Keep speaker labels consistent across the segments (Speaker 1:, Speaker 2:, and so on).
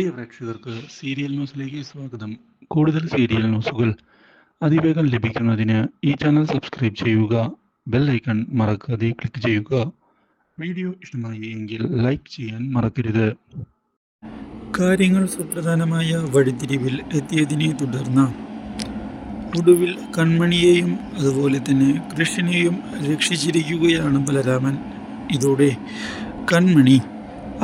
Speaker 1: പ്രിയ പ്രേക്ഷകർക്ക് സീരിയൽ ന്യൂസിലേക്ക് സ്വാഗതം. കൂടുതൽ സീരിയൽ ന്യൂസുകൾ അതിവേഗം ലഭിക്കുന്നതിന് ഈ ചാനൽ സബ്സ്ക്രൈബ് ചെയ്യുക ബെൽ ഐക്കൺ മറക്കാതെ ക്ലിക്ക് ചെയ്യുക. വീഡിയോ ഇഷ്ടമായി എങ്കിൽ ലൈക്ക് ചെയ്യാൻ മറക്കരുത്. കാര്യങ്ങൾ സുപ്രധാനമായ വഴിത്തിരിവിൽ എത്തിയതിനെ തുടർന്ന് ഒടുവിൽ കൺമണിയെയും അതുപോലെ തന്നെ കൃഷ്ണനെയും രക്ഷിച്ചിരിക്കുകയാണ് ബലരാമൻ. ഇതോടെ കൺമണി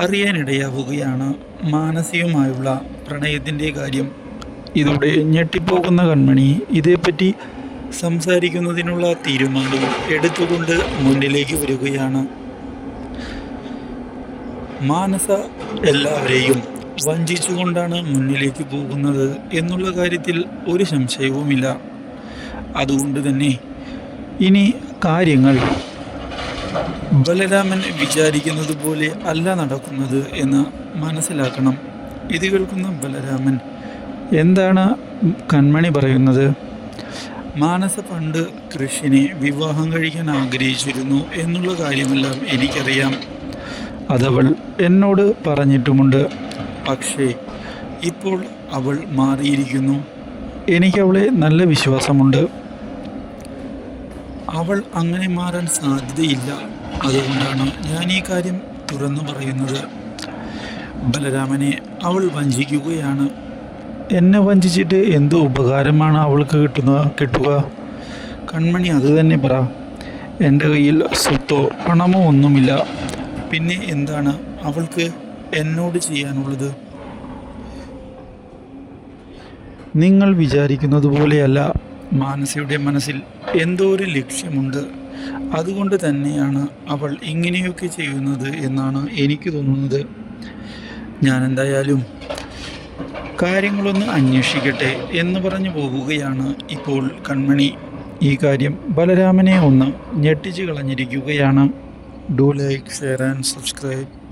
Speaker 1: അറിയാനിടയാവുകയാണ് മാനസികമായുള്ള പ്രണയത്തിന്റെ കാര്യം. ഇതോടെ ഞെട്ടിപ്പോകുന്ന കൺമണി ഇതേപ്പറ്റി സംസാരിക്കുന്നതിനുള്ള തീരുമാനം എടുത്തുകൊണ്ട് മുന്നിലേക്ക് വരികയാണ്. മാനസ എല്ലാവരെയും വഞ്ചിച്ചുകൊണ്ടാണ് മുന്നിലേക്ക് പോകുന്നത് എന്നുള്ള കാര്യത്തിൽ ഒരു സംശയവുമില്ല. അതുകൊണ്ട് തന്നെ ഇനി കാര്യങ്ങൾ ബലരാമൻ വിചാരിക്കുന്നത് പോലെ അല്ല നടക്കുന്നത് എന്ന് മനസ്സിലാക്കണം. ഇത് കേൾക്കുന്ന ബലരാമൻ എന്താണ് കൺമണി പറയുന്നത്? മാനസ പണ്ട് കൃഷിനെ വിവാഹം കഴിക്കാൻ ആഗ്രഹിച്ചിരുന്നു എന്നുള്ള കാര്യമെല്ലാം എനിക്കറിയാം. അതവൾ എന്നോട് പറഞ്ഞിട്ടുമുണ്ട്. പക്ഷേ ഇപ്പോൾ അവൾ മാറിയിരിക്കുന്നു. എനിക്കവളെ നല്ല വിശ്വാസമുണ്ട്. അവൾ അങ്ങനെ മാറാൻ സാധ്യതയില്ല. അതുകൊണ്ടാണ് ഞാൻ ഈ കാര്യം തുറന്നു പറയുന്നത്. ബലരാമനെ അവൾ വഞ്ചിക്കുകയാണ്. എന്നെ വഞ്ചിച്ചിട്ട് എന്ത് ഉപകാരമാണ് അവൾക്ക് കിട്ടുന്ന കിട്ടുക? കൺമണി അത് തന്നെ പറ. എന്റെ കയ്യിൽ സ്വത്തോ പണമോ ഒന്നുമില്ല. പിന്നെ എന്താണ് അവൾക്ക് എന്നോട് ചെയ്യാനുള്ളത്? നിങ്ങൾ വിചാരിക്കുന്നത് പോലെയല്ല. മാനസയുടെ മനസ്സിൽ എന്തോ ഒരു ലക്ഷ്യമുണ്ട്. അതുകൊണ്ട് തന്നെയാണ് അവൾ ഇങ്ങനെയൊക്കെ ചെയ്യുന്നത് എന്നാണ് എനിക്ക് തോന്നുന്നത്. ഞാൻ എന്തായാലും കാര്യങ്ങളൊന്ന് അന്വേഷിക്കട്ടെ എന്ന് പറഞ്ഞു പോവുകയാണ് ഇപ്പോൾ കൺമണി. ഈ കാര്യം ബലരാമനെ ഒന്ന് ഞെട്ടിച്ച് കളഞ്ഞിരിക്കുകയാണ്. Do like share and subscribe